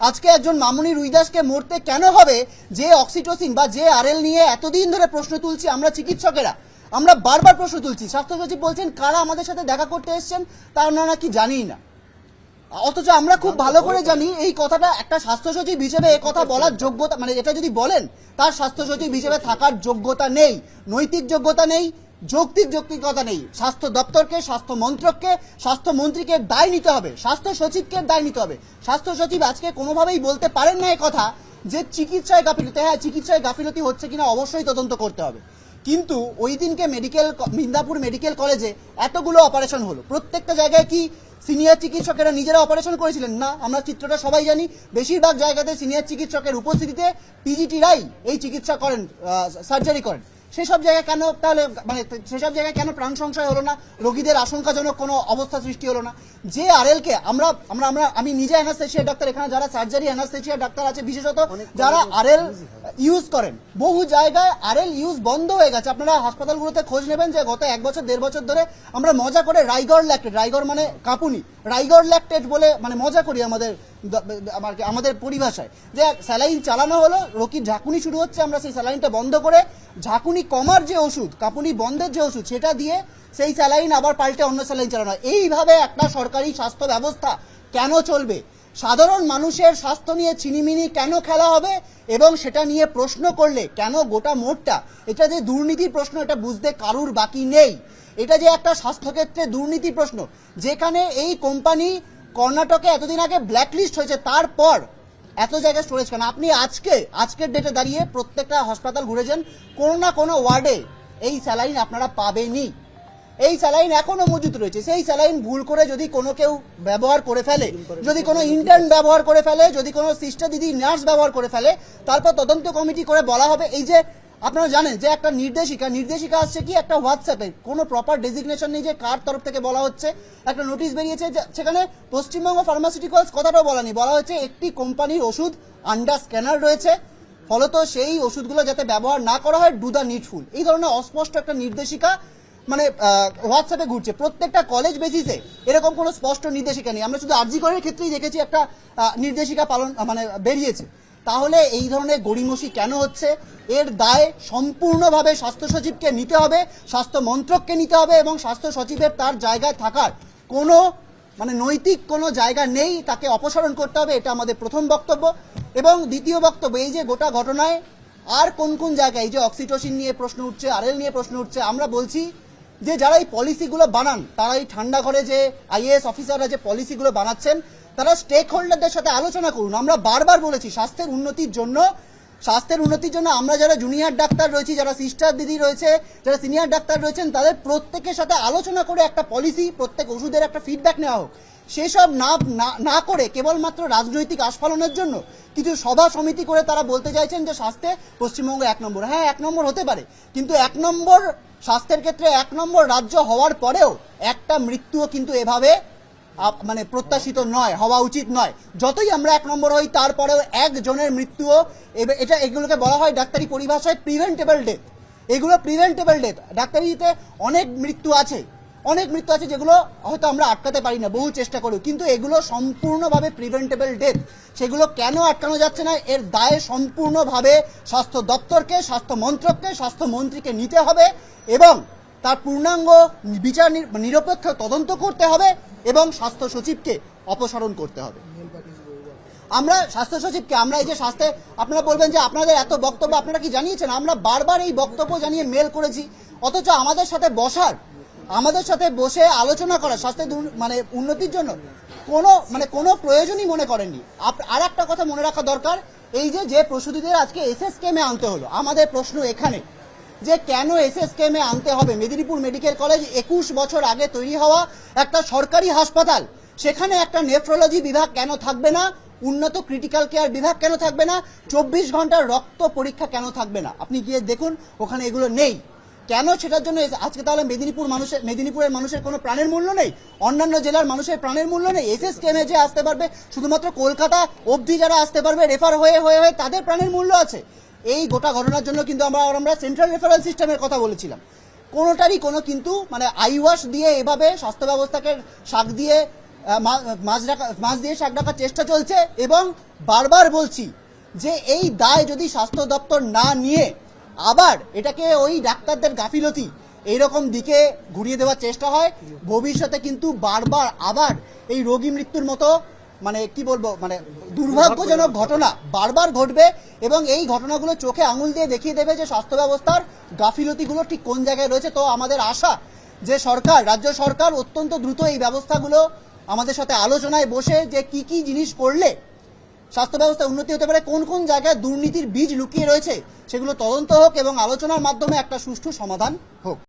আজকে একজন মামুনি রুইদাসকে মরতে কেন হবে? যে অক্সিটোসিন বা যে আরএল নিয়ে এতদিন ধরে প্রশ্ন তুলছি আমরা চিকিৎসকেরা। আমরা বারবার প্রশ্ন তুলছি। স্বাস্থ্য সচিব বলছেন কারা আমাদের সাথে দেখা করতে এসছেন? তা আমরা নাকি জানিই না। অথচ আমরা খুব ভালো করে জানি এই কথাটা একটা স্বাস্থ্য সচিব হিসেবে এই কথা বলার যোগ্যতা মানে এটা যদি বলেন তার স্বাস্থ্য সচিব হিসেবে থাকার যোগ্যতা নেই নৈতিক যোগ্যতা নেই যৌক্তিক যৌক্তিকতা নেই। স্বাস্থ্য দপ্তরকে, স্বাস্থ্য মন্ত্রককে, স্বাস্থ্য মন্ত্রীকে দায় নিতে হবে। স্বাস্থ্য সচিবকে দায় নিতে হবে। স্বাস্থ্য সচিব আজকে কোনোভাবেই বলতে পারেন না কথা যে চিকিৎসায় গাফিলতি হ্যাঁ চিকিৎসায় গাফিলতি হচ্ছে কিনা অবশ্যই তদন্ত করতে হবে। কিন্তু ওই দিনকে মেডিকেল মিন্দাপুর মেডিকেল কলেজে এতগুলো অপারেশন হলো। প্রত্যেকটা জায়গায় কি সিনিয়র চিকিৎসকেরা নিজেরা অপারেশন করেছিলেন? না, আমরা চিত্রটা সবাই জানি। বেশিরভাগ জায়গাতে সিনিয়র চিকিৎসকের উপস্থিতিতে পিজিটিরাই এই চিকিৎসা করেন সার্জারি করেন। সেসব জায়গায় কেন তাহলে মানে সেসব জায়গায় কেন প্রাণ সংশয় হলো না? রোগীদের আশঙ্কাজনক কোনো অবস্থা সৃষ্টি হলো না? যে আরএলকে আমরা আমরা আমরা আমি নিজে অ্যানাস্থেশিয়া ডাক্তার এখানে যারা সার্জারি অ্যানাস্থেশিয়া ডাক্তার আছে বিশেষত যারা আরএল ইউজ করেন। বহু জায়গায় আরএল ইউজ বন্ধ হয়ে গেছে। আপনারা হাসপাতালগুলোতে খোঁজ নেবেন যে গত এক বছর, দেড় বছর ধরে আমরা মজা করে রাইগর ল্যাক্টেট, রাইগর মানে কাপুনি, রাইগর ল্যাক্টেট বলে মানে মজা করি আমাদের আমাদের পরিভাষায়। যে স্যালাইন চালানো হলো, রোগীর ঝাঁকুনি শুরু হচ্ছে, আমরা সেই স্যালাইনটা বন্ধ করে ঝাঁকুনি কমার যে ওষুধ, কাপুনি বন্ধের যে ওষুধ, সেটা দিয়ে সেই স্যালাইন আবার পাল্টে অন্য স্যালাইন চালানো হয়। এইভাবে একটা সরকারি স্বাস্থ্য ব্যবস্থা কেন চলবে? সাধারণ মানুষের স্বাস্থ্য নিয়ে চিনিমিনি কেন খেলা হবে এবং সেটা নিয়ে প্রশ্ন করলে কেন গোটা মোটটা এটা যে দুর্নীতির প্রশ্ন, এটা বুঝতে কারুর বাকি নেই। এটা যে একটা স্বাস্থ্যক্ষেত্রে দুর্নীতি প্রশ্ন, যেখানে এই কোম্পানি কর্ণাটকে এতদিন আগে ব্ল্যাকলিস্ট হয়েছে, তারপর এত জায়গায় স্টোরেজ কেন? আপনি আজকে, আজকের ডেটে দাঁড়িয়ে প্রত্যেকটা হাসপাতাল ঘুরেছেন কোনো না কোনো ওয়ার্ডে এই স্যালাইন আপনারা পাবেনই। এই স্যালাইন এখনও মজুত রয়েছে। সেই স্যালাইন ভুল করে যদি কোনো কেউ ব্যবহার করে ফেলে যদি কোনো ইন্টার্ন ব্যবহার করে ফেলে যদি কোনো সিস্টার দিদি নার্স ব্যবহার করে ফেলে তারপর তদন্ত কমিটি করে বলা হবে এই যে আপনারা জানেন যে একটা নির্দেশিকা নির্দেশিকা আসছে কি একটা হোয়াটসঅ্যাপে কোনো প্রপার ডেজিগনেশন নেই যে কার তরফ থেকে বলা হচ্ছে। একটা নোটিশ বেরিয়েছে সেখানে পশ্চিমবঙ্গ ফার্মাসিউটিক্যালস কথাটাও বলা নেই। বলা হচ্ছে একটি কোম্পানির ওষুধ আন্ডার স্ক্যানার রয়েছে। ফলত সেই ওষুধগুলো যাতে ব্যবহার না করা হয় ডু দ্য নিডফুল এই ধরনের অস্পষ্ট একটা নির্দেশিকা মানে হোয়াটসঅ্যাপে ঘুরছে। প্রত্যেকটা কলেজ বেসিসে এরকম কোনো স্পষ্ট নির্দেশিকা নেই। আমরা শুধু আর্জি করের ক্ষেত্রেই দেখেছি একটা নির্দেশিকা পালন মানে বেরিয়েছে। তাহলে এই ধরনের গড়িমসি কেন হচ্ছে? এর দায় সম্পূর্ণভাবে স্বাস্থ্য সচিবকে নিতে হবে, স্বাস্থ্য মন্ত্রককে নিতে হবে এবং স্বাস্থ্য সচিবের তার জায়গায় থাকার কোনো মানে নৈতিক কোনো জায়গা নেই, তাকে অপসারণ করতে হবে, এটা আমাদের প্রথম বক্তব্য। এবং দ্বিতীয় বক্তব্য, এই যে গোটা ঘটনায় আর কোন কোন জায়গায়, এই যে অক্সিটোসিন নিয়ে প্রশ্ন উঠছে আরএল নিয়ে প্রশ্ন উঠছে, আমরা বলছি যে যারা এই পলিসিগুলো বানান, তারা এই ঠান্ডা ঘরে যে আইএএস অফিসাররা যে পলিসিগুলো বানাচ্ছেন, তারা স্টেক হোল্ডারদের সাথে আলোচনা করুন। আমরা বারবার বলেছি, স্বাস্থ্যের উন্নতির জন্য স্বাস্থ্যের উন্নতির জন্য আমরা যারা জুনিয়র ডাক্তার রয়েছি, যারা সিস্টার দিদি রয়েছে, যারা সিনিয়র ডাক্তার রয়েছেন, তাদের প্রত্যেকের সাথে আলোচনা করে একটা পলিসি প্রত্যেক ওষুধের একটা ফিডব্যাক নেওয়া হোক। সেসব না, না- করে কেবলমাত্র রাজনৈতিক আস্ফালনের জন্য কিছু সভা সমিতি করে তারা বলতে চাইছেন যে স্বাস্থ্যে পশ্চিমবঙ্গ এক নম্বর। হ্যাঁ এক নম্বর হতে পারে, কিন্তু এক নম্বর স্বাস্থ্যের ক্ষেত্রে এক নম্বর রাজ্য হওয়ার পরেও একটা মৃত্যুও কিন্তু এভাবে মানে প্রত্যাশিত নয়, হওয়া উচিত নয়। যতই আমরা এক নম্বর হই, তারপরেও একজনের মৃত্যুও এটা, এগুলোকে বলা হয় ডাক্তারি পরিভাষায় প্রিভেন্টেবল ডেথ এগুলো প্রিভেন্টেবল ডেথ ডাক্তারিতে অনেক মৃত্যু আছে। অনেক মৃত্যু আছে যেগুলো হয়তো আমরা আটকাতে পারি না, বহু চেষ্টা করেও। কিন্তু এগুলো সম্পূর্ণভাবে প্রিভেন্টেবল ডেথ সেগুলো কেন আটকানো যাচ্ছে না? এর দায় সম্পূর্ণভাবে স্বাস্থ্য দপ্তরকে, স্বাস্থ্য মন্ত্রককে, স্বাস্থ্য মন্ত্রীকে নিতে হবে এবং তার পূর্ণাঙ্গ বিচার নির- নিরপেক্ষ তদন্ত করতে হবে। এবং স্বাস্থ্য সচিবকে অপসারণ করতে হবে। আমরা, স্বাস্থ্য সচিবকে, আমরা এই যে স্বাস্থ্যে, আপনারা বলবেন যে আপনাদের এত বক্তব্য, আপনারা কি জানিয়েছেন? আমরা বারবার এই বক্তব্য জানিয়ে মেল করেছি। অথচ আমাদের সাথে বসার, আমাদের সাথে বসে আলোচনা করা স্বাস্থ্যের মানে উন্নতির জন্য কোনো মানে কোনো প্রয়োজনই মনে করেননি। আর একটা কথা মনে রাখা দরকার, এই যে যে প্রসূতিদের আজকে এসএস কেমে আনতে হলো, আমাদের প্রশ্ন এখানে। যে কেন এসএস কেমে আনতে হবে? মেদিনীপুর মেডিকেল কলেজ একুশ বছর আগে তৈরি হওয়া একটা সরকারি হাসপাতাল। সেখানে একটা নেফ্রোলজি বিভাগ কেন থাকবে না? উন্নত ক্রিটিক্যাল কেয়ার বিভাগ কেন থাকবে না? চব্বিশ ঘণ্টার রক্ত পরীক্ষা কেন থাকবে না? আপনি গিয়ে দেখুন, ওখানে এগুলো নেই। কেন সেটার জন্য আজকে তাহলে মেদিনীপুর মানুষের মেদিনীপুরের মানুষের কোনো প্রাণের মূল্য নেই? অন্যান্য জেলার মানুষের প্রাণের মূল্য নেই? এসএস কেমে যে আসতে পারবে, শুধুমাত্র কলকাতা অবধি যারা আসতে পারবে রেফার হয়ে হয়ে হয়ে তাদের প্রাণের মূল্য আছে। এই গোটা ঘটনার জন্য কিন্তু আমরা আমরা সেন্ট্রাল রেফারেল সিস্টেমের কথা বলেছিলাম। কোনোটারই কোনো কিন্তু মানে আইওয়াশ দিয়ে এভাবে স্বাস্থ্য ব্যবস্থাকে শাক দিয়ে মাছ রাখা মাছ দিয়ে শাক রাখার চেষ্টা চলছে এবং বারবার বলছি যে এই দায় যদি স্বাস্থ্য দপ্তর না নিয়ে আবার এটাকে ওই ডাক্তারদের গাফিলতি এইরকম দিকে ঘুরিয়ে দেওয়ার চেষ্টা হয়, ভবিষ্যতে কিন্তু বারবার আবার এই রোগী মৃত্যুর মতো মানে কি বলব মানে দুর্ভাগ্যজনক ঘটনা বারবার ঘটবে এবং এই ঘটনাগুলো চোখে আঙুল দিয়ে দেখিয়ে দেবে যে স্বাস্থ্য ব্যবস্থার গাফিলতিগুলো ঠিক কোন জায়গায় রয়েছে। তো আমাদের আশা যে সরকার, রাজ্য সরকার অত্যন্ত দ্রুত এই ব্যবস্থাগুলো আমাদের সাথে আলোচনায় বসে যে কি কি জিনিস করলে স্বাস্থ্য ব্যবস্থা উন্নতি হতে পারে, কোন কোন জায়গায় দুর্নীতির বীজ লুকিয়ে রয়েছে, সেগুলো তদন্ত হোক এবং আলোচনার মাধ্যমে একটা সুষ্ঠু সমাধান হোক।